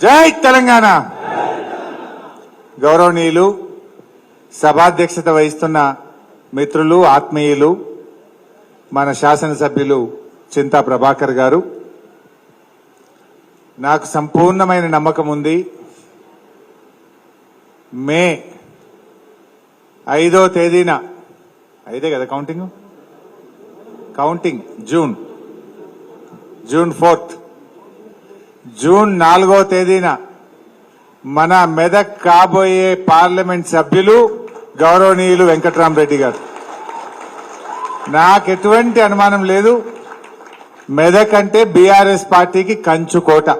జై తెలంగాణ. గౌరవనీయులు సభాధ్యక్షత వహిస్తున్న మిత్రులు ఆత్మీయులు మన శాసనసభ్యులు చింతా ప్రభాకర్ గారు. నాకు సంపూర్ణమైన నమ్మకం ఉంది. మే ఐదో తేదీన ఐదే కదా counting counting June June fourth June నాలుగో తేదీన మన మెదక్ కాబోయే పార్లమెంట్ సభ్యులు గౌరవనీయులు వెంకట్రామరెడ్డి గారు. నాకు ఎటువంటి అనుమానం లేదు. మెదక్ అంటే బీఆర్ఎస్ పార్టీకి కంచుకోట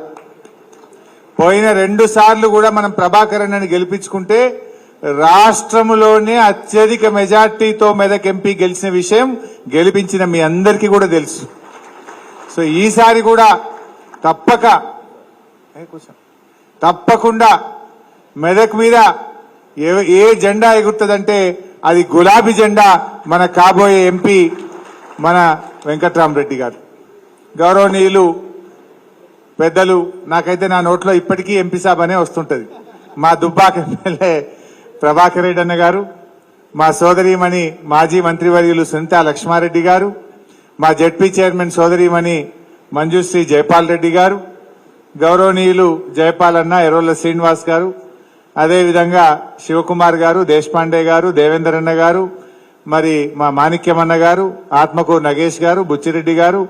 పోయిన రెండు సార్లు కూడా మనం ప్రభాకరన్ అని గెలిపించుకుంటే రాష్ట్రంలోనే అత్యధిక మెజార్టీతో మెదక్ ఎంపీ గెలిచిన విషయం గెలిపించిన మీ అందరికీ కూడా తెలుసు. సో ఈసారి కూడా తప్పక తప్పకుండా మెదక్ మీద ఏ ఏ జెండా ఎగురుతుందంటే అది గులాబీ జెండా మన కాబోయే ఎంపీ మన వెంకట్రామరెడ్డి గారు. గౌరవనీయులు పెద్దలు నాకైతే నా నోట్లో ఇప్పటికీ ఎంపీ సాబ్ అనే వస్తుంటుంది. మా దుబ్బాక ఎమ్మెల్యే ప్రభాకర్ రెడ్డి అన్న గారు మా సోదరీమణి మాజీ మంత్రివర్యులు సునీతా లక్ష్మారెడ్డి గారు మా జడ్పీ చైర్మన్ సోదరీమణి మంజుశ్రీ జైపాల్ రెడ్డి గారు గౌరవనీయులు జయపాలన్న అన్న శ్రీనివాస్ గారు అదేవిధంగా శివకుమార్ గారు దేశపాండే గారు దేవేంద్రన్న గారు మరి మా మాణిక్యమన్న గారు ఆత్మకూరు నగేష్ గారు బుచ్చిరెడ్డి గారు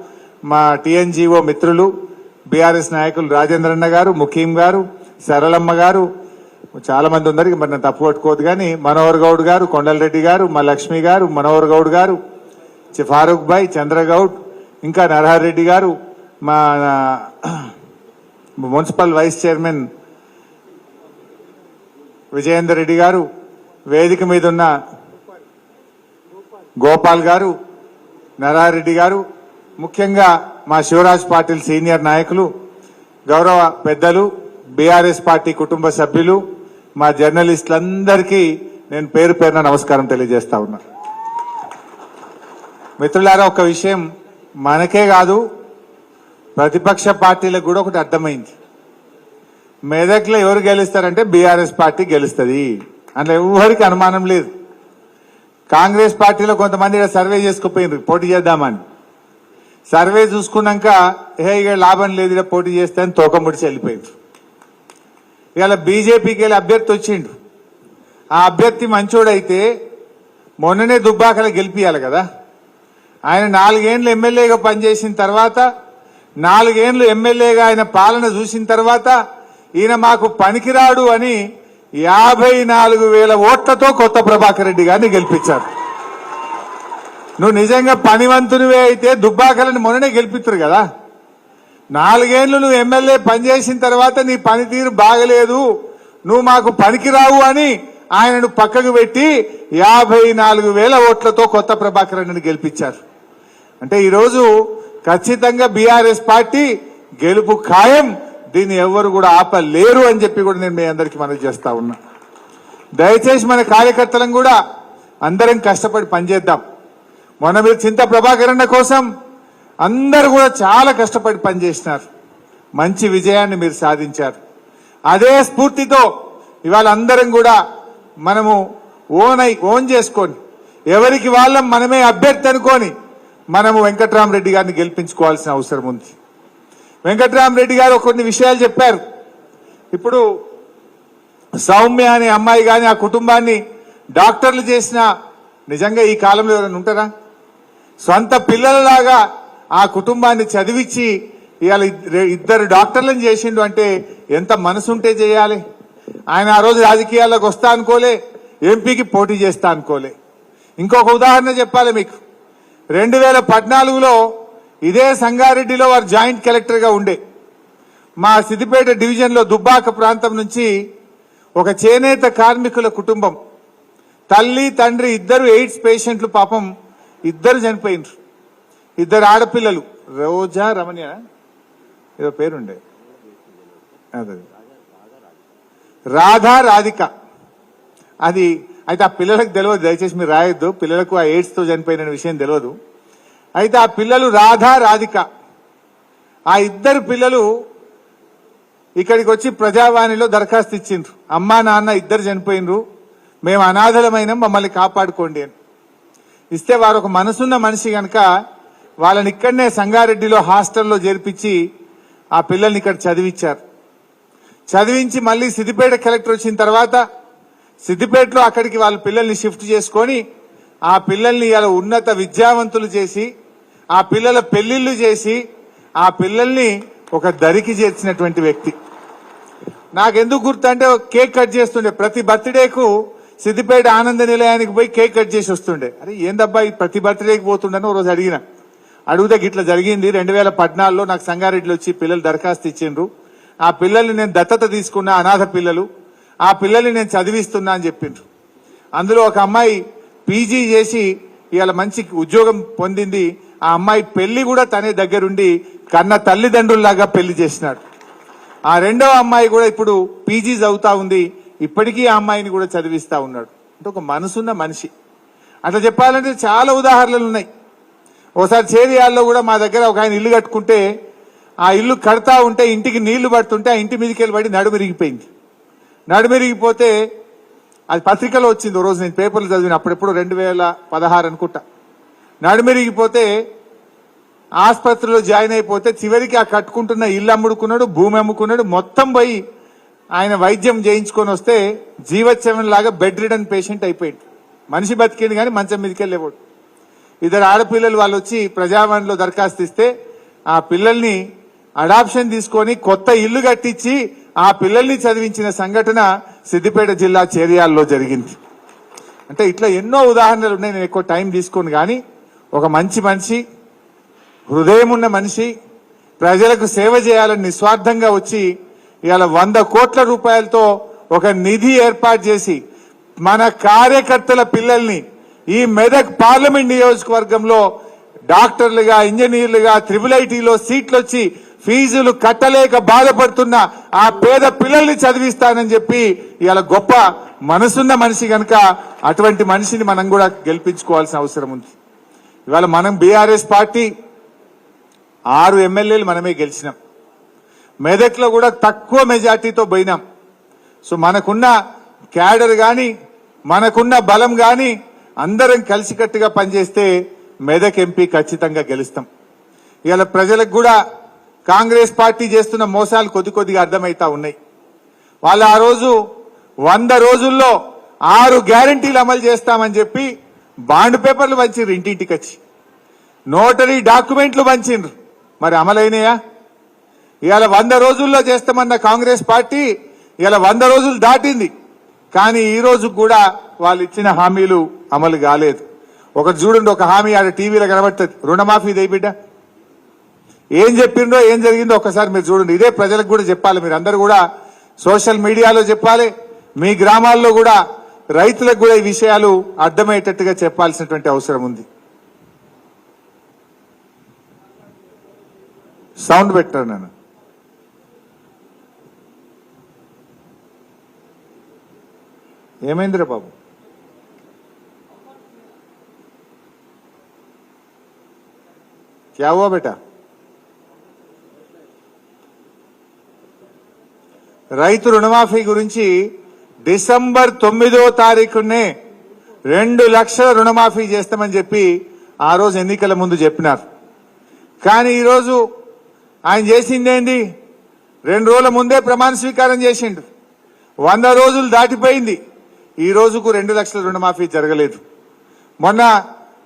మా టీఎన్జిఓ మిత్రులు బీఆర్ఎస్ నాయకులు రాజేంద్రన్న గారు ముఖీం గారు సరళమ్మ గారు చాలా మంది ఉన్నారు. మరి నేను తప్పు పట్టుకోవద్దు కానీ మనోహర్ గౌడ్ గారు కొండలరెడ్డి గారు మా లక్ష్మి గారు మనోహర్ గౌడ్ గారు ఫారూక్ భాయ్ చంద్రగౌడ్ ఇంకా నరహర్ రెడ్డి గారు మా municipal vice chairman Vijayender Reddy గారు వేదిక మీద ఉన్న గోపాల్ గారు నరారెడ్డి గారు ముఖ్యంగా మా శివరాజ్ పాటిల్ సీనియర్ నాయకులు గౌరవ పెద్దలు బీఆర్ఎస్ పార్టీ కుటుంబ సభ్యులు మా జర్నలిస్టులందరికీ నేను పేరు పేరున నమస్కారం తెలియజేస్తా ఉన్నా. మిత్రులారా ఒక విషయం మనకే కాదు ప్రతిపక్ష పార్టీలకు కూడా ఒకటి అర్థమైంది. మెదక్లో ఎవరు గెలుస్తారంటే బీఆర్ఎస్ పార్టీ గెలుస్తుంది. అందులో ఎవరికి అనుమానం లేదు. కాంగ్రెస్ పార్టీలో కొంతమంది సర్వే చేసుకుపోయింది పోటీ చేద్దామని. సర్వే చూసుకున్నాక ఏ ఇక లాభం లేదు ఇలా పోటీ చేస్తే అని తోకం ముడిచి వెళ్ళిపోయింది ఇవాళ బీజేపీకి వెళ్ళి అభ్యర్థి వచ్చిండు ఆ అభ్యర్థి మంచోడైతే మొన్ననే దుబ్బాకలు గెలిపియాలి కదా. ఆయన నాలుగేండ్లు ఎమ్మెల్యేగా పనిచేసిన తర్వాత నాలుగేండ్లు ఎమ్మెల్యేగా ఆయన పాలన చూసిన తర్వాత ఈయన మాకు పనికిరాడు అని యాభై నాలుగు వేల ఓట్లతో కొత్త ప్రభాకర్ రెడ్డి గారిని గెలిపించారు. నువ్వు నిజంగా పనివంతునివే అయితే దుబ్బాకలని మొన్ననే గెలిపిస్తారు కదా. నాలుగేళ్ళు నువ్వు ఎమ్మెల్యే పనిచేసిన తర్వాత నీ పనితీరు బాగలేదు నువ్వు మాకు పనికిరావు అని ఆయనను పక్కకు పెట్టి యాభై నాలుగు వేల ఓట్లతో కొత్త ప్రభాకర్ రెడ్డిని గెలిపించారు. అంటే ఈరోజు ఖచ్చితంగా బీఆర్ఎస్ పార్టీ గెలుపు ఖాయం. దీన్ని ఎవ్వరు కూడా ఆపలేరు అని చెప్పి కూడా నేను మీ అందరికీ మనవి చేస్తా ఉన్నా. దయచేసి మన కార్యకర్తలను కూడా అందరం కష్టపడి పనిచేద్దాం. మొన్న మీరు చింత ప్రభాకరణ కోసం అందరు కూడా చాలా కష్టపడి పనిచేసినారు. మంచి విజయాన్ని మీరు సాధించారు. అదే స్ఫూర్తితో ఇవాళ అందరం కూడా మనము ఓన్ అయి ఓన్ చేసుకొని ఎవరికి వాళ్ళం మనమే అభ్యర్థి అనుకొని మనము వెంకట్రామరెడ్డి గారిని గెలిపించుకోవాల్సిన అవసరం ఉంది. వెంకట్రామరెడ్డి గారు కొన్ని విషయాలు చెప్పారు. ఇప్పుడు సౌమ్య అనే అమ్మాయి కానీ ఆ కుటుంబాన్ని డాక్టర్లు చేసిన నిజంగా ఈ కాలంలో ఎవరైనా ఉంటారా? సొంత పిల్లలలాగా ఆ కుటుంబాన్ని చదివించి ఇవాళ ఇద్దరు- డాక్టర్లను చేసిండు అంటే ఎంత మనసుంటే చేయాలి? ఆయన ఆ రోజు రాజకీయాల్లోకి వస్తా అనుకోలే ఎంపీకి పోటీ చేస్తా అనుకోలే. ఇంకొక ఉదాహరణ చెప్పాలి మీకు. రెండు వేల పద్నాలుగులో ఇదే సంగారెడ్డిలో వారు జాయింట్ కలెక్టర్గా ఉండే. మా సిద్దిపేట డివిజన్లో దుబ్బాక ప్రాంతం నుంచి ఒక చేనేత కార్మికుల కుటుంబం. తల్లి తండ్రి ఇద్దరు ఎయిడ్స్ పేషెంట్లు పాపం ఇద్దరు చనిపోయినరు. ఇద్దరు ఆడపిల్లలు. రోజా రమణ్య? ఏదో పేరుండే. అదే. రాధా రాధిక. అది అయితే ఆ పిల్లలకు తెలియదు దయచేసి మీరు రాయొద్దు. పిల్లలకు ఆ ఎయిడ్స్తో చనిపోయిన విషయం తెలియదు అయితే ఆ పిల్లలు రాధా రాధిక ఆ ఇద్దరు పిల్లలు ఇక్కడికి వచ్చి ప్రజావాణిలో దరఖాస్తు ఇచ్చిండ్రు. అమ్మా నాన్న ఇద్దరు చనిపోయినరు. మేము అనాథలమైన మమ్మల్ని కాపాడుకోండి అని. ఇస్తే వారు ఒక మనసున్న మనిషి కనుక వాళ్ళని ఇక్కడనే సంగారెడ్డిలో హాస్టల్లో చేర్పించి ఆ పిల్లల్ని ఇక్కడ చదివించారు. చదివించి మళ్ళీ సిద్దిపేట కలెక్టర్ వచ్చిన తర్వాత సిద్దిపేటలో అక్కడికి వాళ్ళ పిల్లల్ని షిఫ్ట్ చేసుకొని ఆ పిల్లల్ని ఇలా ఉన్నత విద్యావంతులు చేసి ఆ పిల్లల పెళ్ళిళ్ళు చేసి ఆ పిల్లల్ని ఒక దరికి చేర్చినటువంటి వ్యక్తి. నాకెందుకు గుర్తు అంటే కేక్ కట్ చేస్తుండే. ప్రతి బర్త్డేకు సిద్దిపేట ఆనంద నిలయానికి పోయి కేక్ కట్ చేసి వస్తుండే. అరే ఏందబ్బా ఈ ప్రతి బర్త్డేకి పోతుండని ఓ రోజు అడిగిన. అడిగితే గిట్ల జరిగింది. రెండు వేల పద్నాలుగులో నాకు సంగారెడ్డిలో వచ్చి పిల్లలు దరఖాస్తు ఇచ్చిండ్రు. ఆ పిల్లల్ని నేను దత్తత తీసుకున్న అనాథ పిల్లలు. ఆ పిల్లల్ని నేను చదివిస్తున్నా అని చెప్పిండ్రు. అందులో ఒక అమ్మాయి పీజీ చేసి ఇవాళ మంచి ఉద్యోగం పొందింది. ఆ అమ్మాయి పెళ్ళి కూడా తనే దగ్గరుండి కన్న తల్లిదండ్రుల్లాగా పెళ్ళి చేసినాడు. ఆ రెండో అమ్మాయి కూడా ఇప్పుడు పీజీ చదువుతా ఉంది. ఇప్పటికీ ఆ అమ్మాయిని కూడా చదివిస్తా ఉన్నాడు. అంటే ఒక మనసున్న మనిషి. అట్లా చెప్పాలంటే చాలా ఉదాహరణలు ఉన్నాయి. ఒకసారి చేరియాల్లో కూడా మా దగ్గర ఒక ఆయన ఇల్లు కట్టుకుంటే ఆ ఇల్లు కడతా ఉంటే ఇంటికి నీళ్ళు పడుతుంటే ఆ ఇంటి మీదకి వెళ్ళి పడి నడుమిరిగిపోయింది నడుమిరిగిపోతే అది పత్రికలో వచ్చింది రోజు నేను పేపర్లు చదివిన అప్పుడెప్పుడు రెండు వేల పదహారు అనుకుంటా. నడుమిరిగిపోతే ఆసుపత్రిలో జాయిన్ అయిపోతే చివరికి ఆ కట్టుకుంటున్న ఇల్లు అమ్ముడుకున్నాడు భూమి అమ్ముకున్నాడు మొత్తం పోయి ఆయన వైద్యం చేయించుకొని వస్తే జీవోత్సవం లాగా బెడ్ రిడన్ పేషెంట్ అయిపోయింది మనిషి బతికింది కానీ మంచం మీదకి వెళ్ళేవాడు. ఇద్దరు ఆడపిల్లలు వాళ్ళు వచ్చి ప్రజావాణిలో దరఖాస్తు ఇస్తే ఆ పిల్లల్ని అడాప్షన్ తీసుకొని కొత్త ఇల్లు కట్టించి ఆ పిల్లల్ని చదివించిన సంఘటన సిద్దిపేట జిల్లా చేరియాల్లో జరిగింది. అంటే ఇట్లా ఎన్నో ఉదాహరణలు ఉన్నాయి నేను ఎక్కువ టైం తీసుకోను కానీ ఒక మంచి మనిషి హృదయం ఉన్న మనిషి ప్రజలకు సేవ చేయాలని నిస్వార్థంగా వచ్చి ఇవాళ వంద కోట్ల రూపాయలతో ఒక నిధి ఏర్పాటు చేసి మన కార్యకర్తల పిల్లల్ని ఈ మెదక్ పార్లమెంట్ నియోజకవర్గంలో డాక్టర్లుగా ఇంజనీర్లుగా త్రిబుల్ ఐటీలో సీట్లు వచ్చి ఫీజులు కట్టలేక బాధపడుతున్న ఆ పేద పిల్లల్ని చదివిస్తానని చెప్పి ఇవాళ గొప్ప మనసున్న మనిషి గనక అటువంటి మనిషిని మనం కూడా గెలిపించుకోవాల్సిన అవసరం ఉంది. ఇవాళ మనం బీఆర్ఎస్ పార్టీ ఆరు ఎమ్మెల్యేలు మనమే గెలిచినాం. మెదక్లో కూడా తక్కువ మెజార్టీతో పోయినాం. సో మనకున్న క్యాడర్ కానీ మనకున్న బలం కానీ అందరం కలిసికట్టుగా పనిచేస్తే మెదక్ ఎంపీ ఖచ్చితంగా గెలుస్తాం. ఇవాళ ప్రజలకు కూడా కాంగ్రెస్ పార్టీ చేస్తున్న మోసాలు కొద్ది కొద్దిగా అర్థమవుతా ఉన్నాయి. వాళ్ళు ఆ రోజు వంద రోజుల్లో ఆరు గ్యారంటీలు అమలు చేస్తామని చెప్పి బాండ్ పేపర్లు పంచిండ్రు ఇంటింటికి వచ్చి. నోటరీ డాక్యుమెంట్లు పంచిండ్రు మరి అమలైనయా? ఇవాళ వంద రోజుల్లో చేస్తామన్న కాంగ్రెస్ పార్టీ ఇవాళ వంద రోజులు దాటింది. కానీ ఈ రోజు కూడా వాళ్ళు ఇచ్చిన హామీలు అమలు కాలేదు. ఒకటి చూడండి ఒక హామీ ఆడ టీవీలో కనబడుతుంది. రుణమాఫీ దేయి బిడ్డ. ఏం చెప్పిండో ఏం జరిగిందో ఒకసారి మీరు చూడండి. ఇదే ప్రజలకు కూడా చెప్పాలి. మీరు అందరు కూడా సోషల్ మీడియాలో చెప్పాలి. మీ గ్రామాల్లో కూడా రైతులకు కూడా ఈ విషయాలు అర్థమయ్యేటట్టుగా చెప్పాల్సినటువంటి అవసరం ఉంది. సౌండ్ పెట్టాను నేను ఏమైందిరా బాబు? క్యావో బేటా? రైతు రుణమాఫీ గురించి డిసెంబర్ తొమ్మిదో తారీఖునే రెండు లక్షల రుణమాఫీ చేస్తామని చెప్పి ఆ రోజు ఎన్నికల ముందు చెప్పినారు. కానీ ఈరోజు ఆయన చేసిందేంది రెండు రోజుల ముందే ప్రమాణ స్వీకారం చేసిండు. వంద రోజులు దాటిపోయింది. ఈ రోజుకు రెండు లక్షల రుణమాఫీ జరగలేదు. మొన్న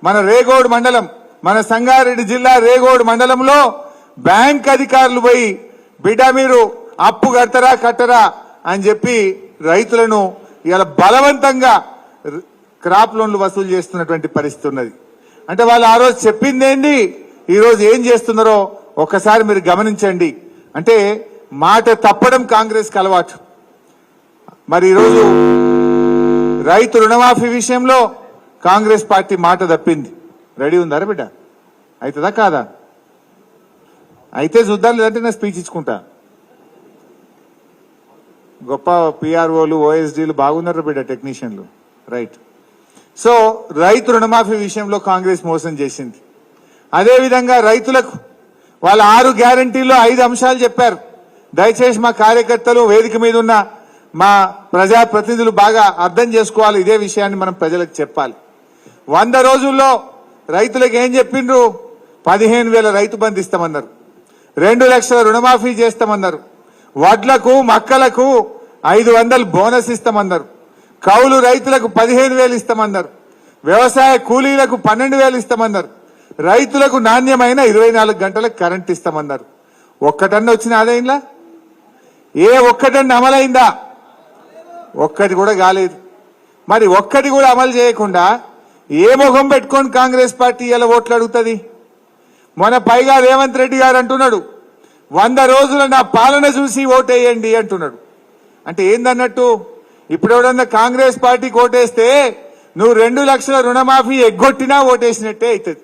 మన రేగోడ్ మండలం మన సంగారెడ్డి జిల్లా రేగోడ్ మండలంలో బ్యాంక్ అధికారులు పోయి బిడ్డ మీరు అప్పు కట్టరా కట్టరా అని చెప్పి రైతులను ఇలా బలవంతంగా క్రాప్ లోన్లు వసూలు చేస్తున్నటువంటి పరిస్థితి ఉన్నది. అంటే వాళ్ళు ఆ రోజు చెప్పిందేంది ఈరోజు ఏం చేస్తున్నారో ఒక్కసారి మీరు గమనించండి. అంటే మాట తప్పడం కాంగ్రెస్కి అలవాటు. మరి ఈరోజు రైతు రుణమాఫీ విషయంలో కాంగ్రెస్ పార్టీ మాట తప్పింది. రెడీ ఉందారా బిడ్డ? అవుతుందా కాదా? అయితే చూద్దాం లేదంటే నేను స్పీచ్ ఇచ్చుకుంటా. గొప్ప పిఆర్ఓలు ఓఎస్డీలు బాగున్నారు బిడ్డ టెక్నీషియన్లు. రైట్ సో రైతు రుణమాఫీ విషయంలో కాంగ్రెస్ మోసం చేసింది. అదేవిధంగా రైతులకు వాళ్ళ ఆరు గ్యారంటీల్లో ఐదు అంశాలు చెప్పారు. దయచేసి మా కార్యకర్తలు వేదిక మీద ఉన్న మా ప్రజా ప్రతినిధులు బాగా అర్థం చేసుకోవాలి. ఇదే విషయాన్ని మనం ప్రజలకు చెప్పాలి. వంద రోజుల్లో రైతులకు ఏం చెప్పిండ్రు? పదిహేను వేల రైతు బంధు ఇస్తామన్నారు. రెండు లక్షల రుణమాఫీ చేస్తామన్నారు. వడ్లకు మక్కలకు ఐదు వందలు బోనస్ ఇస్తామన్నారు. కౌలు రైతులకు పదిహేను వేలు ఇస్తామన్నారు. వ్యవసాయ కూలీలకు పన్నెండు వేలు ఇస్తామన్నారు. రైతులకు నాణ్యమైన ఇరవై నాలుగు గంటలకు కరెంట్ ఇస్తామన్నారు. ఒక్కటన్నా వచ్చిన ఆదాయంలా? ఏ ఒక్కటన్నా అమలైందా? ఒక్కటి కూడా కాలేదు. మరి ఒక్కటి కూడా అమలు చేయకుండా ఏ ముఖం పెట్టుకొని కాంగ్రెస్ పార్టీ ఇలా ఓట్లు అడుగుతుంది? మన పైగా రేవంత్ రెడ్డి గారు అంటున్నాడు వంద రోజుల నా పాలన చూసి ఓటేయండి అంటున్నాడు. అంటే ఏందన్నట్టు? ఇప్పుడు ఎవడన్నా కాంగ్రెస్ పార్టీకి ఓటేస్తే నువ్వు రెండు లక్షల రుణమాఫీ ఎగ్గొట్టినా ఓటేసినట్టే అవుతుంది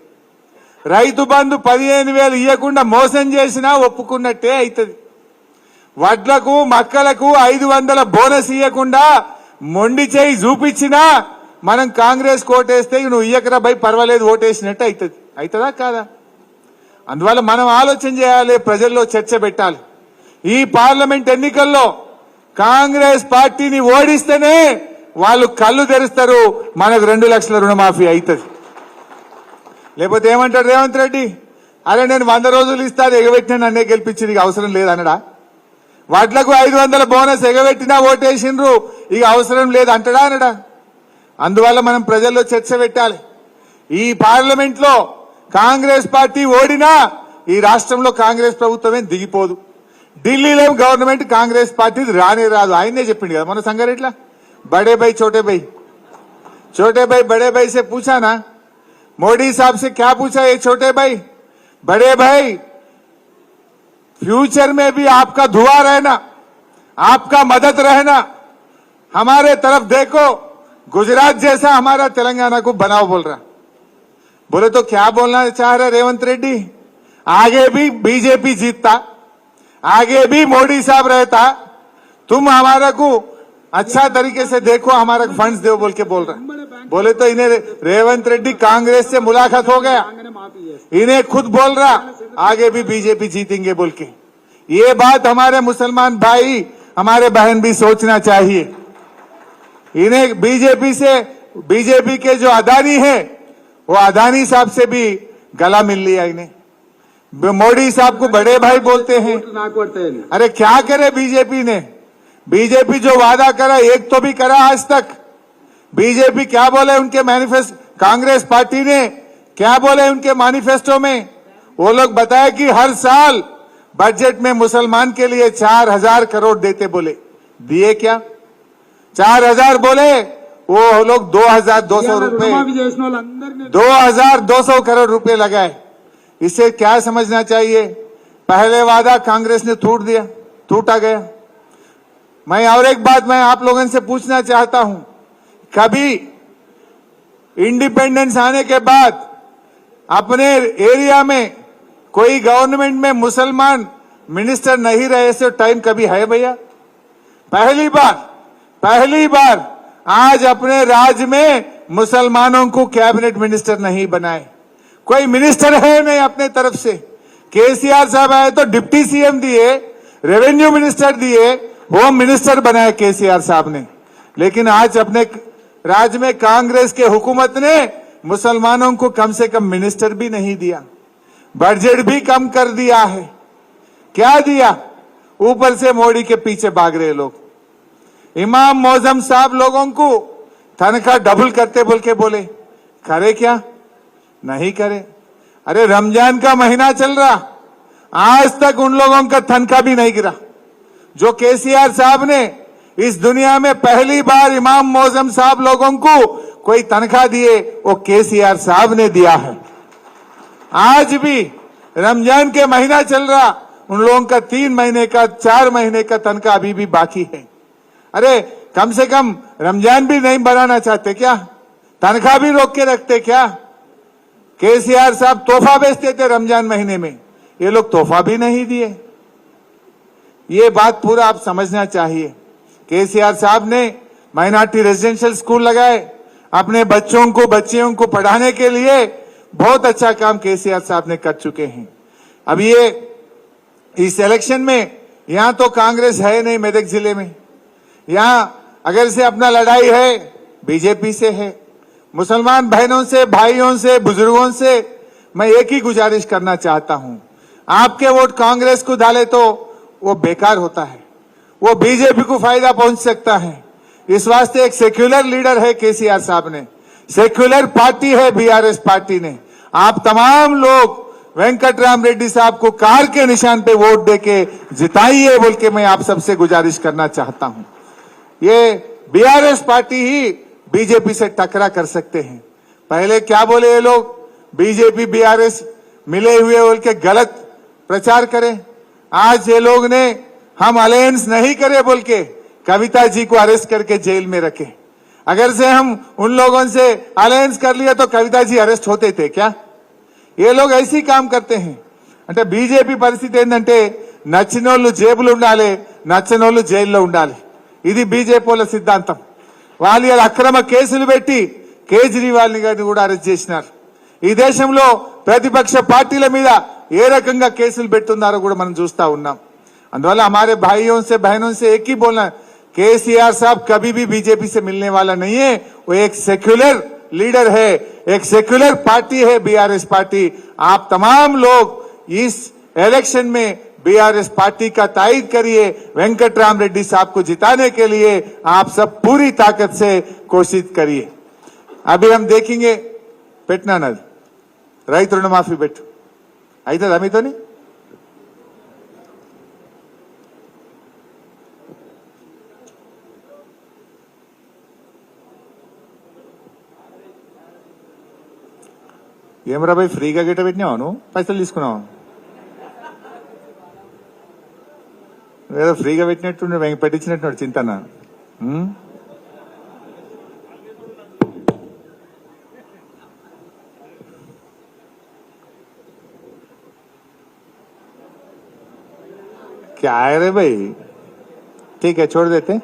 రైతు బంధు పదిహేను వేలు ఇవ్వకుండా మోసం చేసినా ఒప్పుకున్నట్టే అవుతుంది వడ్లకు మక్కలకు ఐదు వందల బోనస్ ఇవ్వకుండా మొండి చేయి చూపించినా మనం కాంగ్రెస్ ఓటేస్తే నువ్వు ఇయ్యకరా భయ్ పర్వాలేదు ఓటేసినట్టు అవుతుంది అవుతుందా కాదా? అందువల్ల మనం ఆలోచన చేయాలి ప్రజల్లో చర్చ పెట్టాలి. ఈ పార్లమెంట్ ఎన్నికల్లో కాంగ్రెస్ పార్టీని ఓడిస్తేనే వాళ్ళు కళ్ళు తెరుస్తారు మనకు రెండు లక్షల రుణమాఫీ అవుతుంది లేకపోతే ఏమంటాడు రేవంత్ రెడ్డి? అరే నేను వంద రోజులు ఇస్తాను ఎగబెట్టిన నన్నే గెలిపించింది ఇక అవసరం లేదనడా వాట్లకు ఐదు వందల బోనస్ ఎగబెట్టినా ఓటేసిండ్రు ఇక అవసరం లేదు అంటడా అనడా అందువల్ల మనం ప్రజల్లో చర్చ పెట్టాలి. ఈ పార్లమెంట్లో కాంగ్రెస్ పార్టీ ఓడినా ఈ రాష్ట్రంలో కాంగ్రెస్ ప్రభుత్వమే దిగిపోదు ఢిల్లీలో గవర్నమెంట్ కాంగ్రెస్ పార్టీ రానే రాదు ఆయనే చెప్పిండు కదా మన సంగారెడ్లా బడే బై చోటే బై छोटे भाई बड़े भाई से पूछा ना मोदी साहब से क्या पूछा ये छोटे भाई बड़े भाई फ्यूचर में भी आपका धुआ रहना आपका मदद रहना हमारे तरफ देखो गुजरात जैसा हमारा तेलंगाना को बनाओ बोल रहा बोले तो क्या बोलना चाह रहे रेवंत रेड्डी? आगे भी बीजेपी जीतता, आगे भी मोदी साहब रहता। तुम हमारा को अच्छा तरीके से देखो, हमारा फंड्स दो बोल के बोल रहा बोले तो इन्हें रेवंत रेड्डी कांग्रेस से मुलाकात हो गया। इन्हें खुद बोल रहा, आगे भी बीजेपी जीतेंगे बोल के। ये बात हमारे मुसलमान भाई, हमारे बहन भी सोचना चाहिए। इन्हें बीजेपी से, बीजेपी के जो अदानी है वो अदानी साहब से भी गला मिल लिया इन्हें। मोदी साहब को बड़े भाई बोलते हैं। अरे क्या करे बीजेपी ने? बीजेपी जो वादा करा एक तो भी करा आज तक। बीजेपी क्या बोले उनके मैनिफेस्ट कांग्रेस पार्टी ने? क्या बोले उनके मैनिफेस्टो में? वो लोग बताए कि हर साल बजट में मुसलमान के लिए चार हज़ार करोड़ देते बोले। दिए क्या? चार हज़ार बोले वो हम लोग दो हज़ार दो सौ रुपये दो हज़ार दो सौ करोड़ रुपए लगाए। इसे क्या समझना चाहिए? पहले वादा कांग्रेस ने टूट दिया टूटा गया। मैं और एक बात मैं आप लोगों से पूछना चाहता हूँ। कभी इंडिपेंडेंस आने के बाद अपने एरिया में कोई गवर्नमेंट में मुसलमान मिनिस्टर नहीं रहे ऐसे टाइम कभी है भैया? पहली बार पहली बार आज अपने राज्य में मुसलमानों को कैबिनेट मिनिस्टर नहीं बनाए। कोई मिनिस्टर है नहीं अपने तरफ़ से। केसीआर साहब आए तो डिप्टी सीएम दिए, रेवेन्यू मिनिस्टर दिए होम मिनिस्टर बनाए केसीआर साहब ने। लेकिन आज अपने राज्य में कांग्रेस के हुकूमत ने मुसलमानों को कम से कम मिनिस्टर भी नहीं दिया। बजट भी कम कर दिया है। क्या दिया? ऊपर से मोदी के पीछे भाग रहे लोग। इमाम मौजम साहब लोगों को तनख्वाह डबल करते बोल के बोले, करे क्या? नहीं करे. अरे, रमज़ान का महीना चल रहा। आज तक उन लोगों का तनख्वाह भी नहीं गिरा। जो केसीआर साहब ने इस दुनिया में पहली बार इमाम मौजम साहब लोगों को कोई तनख्वाह दिए, वो केसीआर साहब ने दिया है। आज भी रमज़ान के महीना चल रहा। उन लोगों का तीन महीने का, चार महीने का तनख्वाह अभी भी बाकी है। अरे, कम से कम रमज़ान भी नहीं बनाना चाहते क्या? तनख्वाह भी रोक के रखते क्या? केसीआर साहब तोहफा बेचते थे रमज़ान महीने में। ये लोग तोहफा भी नहीं दिए। ये बात पूरा आप समझना चाहिए। केसीआर साहब ने माइनॉरिटी रेजिडेंशियल स्कूल लगाए। अपने बच्चों को, बच्चियों को पढ़ाने के लिए बहुत अच्छा काम केसीआर साहब ने कर चुके हैं। अब ये, इस इलेक्शन में यहाँ तो कांग्रेस है नहीं मेदक ज़िले में। यहाँ अगर से अपना लड़ाई है, बीजेपी से है, मुसलमान बहनों से, भाइयों से, बुज़ुर्गों से, मैं एक ही गुजारिश करना चाहता हूँ। आपके वोट कांग्रेस को डाले तो वो बेकार होता है। वो बीजेपी को फ़ायदा पहुँच सकता है। इस वास्ते एक सेक्युलर लीडर है केसीआर साहब ने। सेक्युलर पार्टी है बीआरएस पार्टी ने। आप तमाम लोग वेंकट राम रेड्डी साहब को कार के निशान पे वोट देके जिताइए बोल के मैं आप सबसे गुजारिश करना चाहता हूँ। ये बीआरएस पार्टी ही बीजेपी से टकरा कर सकते हैं पहले क्या बोले ये लोग बीजेपी बीआरएस मिले हुए बोल के गलत प्रचार करें आज ये लोग ने हम अलायंस नहीं करे बोल के कविता जी को अरेस्ट करके जेल में रखे अगर से हम उन लोगों से अलायंस कर लिया तो कविता जी अरेस्ट होते थे क्या ఏ లోగ్ ఐసీ కామ్ కర్తే హై అంటే బీజేపీ పరిస్థితి ఏంటంటే నచ్చినోళ్ళు జేబులు ఉండాలి నచ్చనోళ్ళు జైల్లో ఉండాలి ఇది బీజేపీల సిద్ధాంతం వాళ్ళు ఇలా అక్రమ కేసులు పెట్టి కేజ్రీవాల్ గారిని కూడా అరెస్ట్ చేసినారు ఈ దేశంలో ప్రతిపక్ష పార్టీల మీద ఏ రకంగా కేసులు పెట్టున్నారో కూడా మనం చూస్తా ఉన్నాం అందువల్ల हमारे भाइयों से बहनों से एक ही बोलना केसीआर साहब कभी भी बीजेपी से मिलने वाला नहीं है वो एक सेक्युलर लीडर है एक सेक्युलर पार्टी है बीआरएस पार्टी आप तमाम लोग इस इलेक्शन में बीआरएस पार्टी का तायद करिए वेंकट राम रेड्डी साहब को जिताने के लिए आप सब पूरी ताकत से कोशिश करिए अभी हम देखेंगे పెట్టినా నది రైతు రుణమాఫీ పెట్టు అవుతుందా మీతోని ఏమరా భయ్ ఫ్రీగా గిట్ట పెట్టినావా నువ్వు పైసలు తీసుకున్నావా ఏదో ఫ్రీగా పెట్టినట్టు వెంక పెట్టించినట్టు చింతన ఉమ్? क्या है रे भाई ठीक है छोड़ देते हैं